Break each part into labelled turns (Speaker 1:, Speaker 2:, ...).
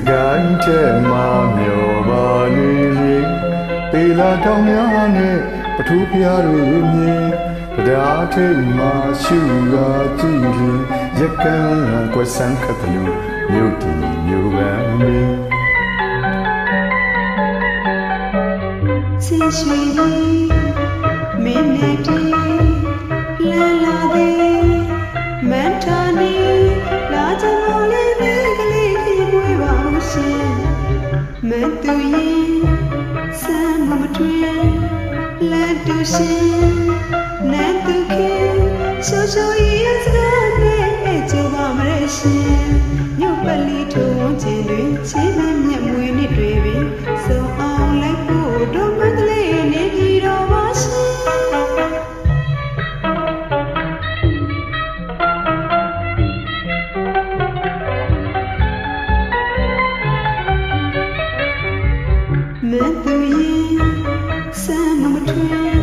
Speaker 1: စကိုင်းထဲမှာမျောပါလေလေပေလာတောင်များနဲ့ပထူးဖျားတွေမြင်တရားထိတ်မှာရှူရာကြည့်လေရက်ကန်းကွယ်ဆန်းခတ်တယ်လို့မြို့တီမြို့ပန်းမင်း
Speaker 2: ဆင်းရွှေလေးမင်းနဲ့ပြေလာလာ မန်သူရင်စမ်းမမထွင်လက်တူရှင် မန်သူရင်စမ်းမမထွင်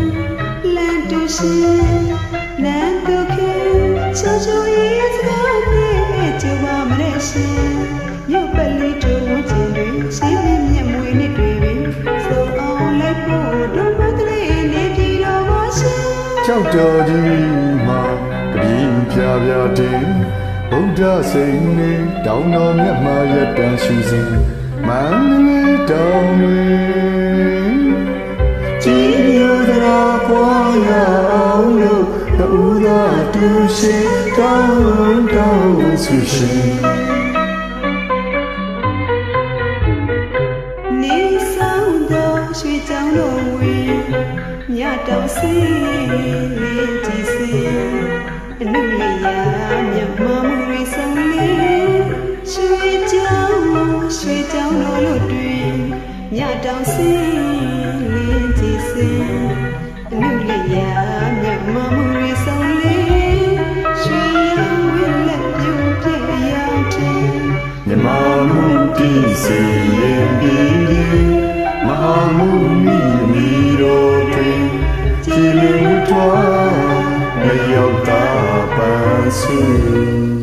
Speaker 2: လန်တူရှင်နန်တူခေချောချောရဲ့စကားနဲ့ကြွားမရရှင်ညပလီတူဝချင်းတွေစိတ်နဲ့မျက်မွေးနဲ့တွေ့ပြီစုံအောင်လိုက်ဖို့တော့မတလေးနေပြည်တော်ပါရှင်
Speaker 1: ကြောက်တော်ကြီးမှာကပီးပြပြတင်ဗုဒ္ဓစိန်နဲ့တောင်းတော်မြတ်မှာရတန်ရှူစဉ်မန္တလေး တောင်တွေကြည်ရသရာပွားရအောင်လို့တူသာတူရှိတောင်းတောင်းဆူရှင်
Speaker 2: နေဆောင်သောရွှေချောင်းတော်ဝင်ညတောင်စီလေးကြည်စင်အနုလျာမြတ်မမှုရိဆော ညတောင်စီလေးကြည်စင်အနုလျာမြတ်မမှုရိဆောင်လေးရွှေရောင်ဝိလက်ပြုတ်ပြရောက်တယ်
Speaker 1: မြမမှုတိစေရင်ပြီးမဟာမှုမိမိတို့တွင်ကြည်လင်ထွားမရောက်တာပန်းစု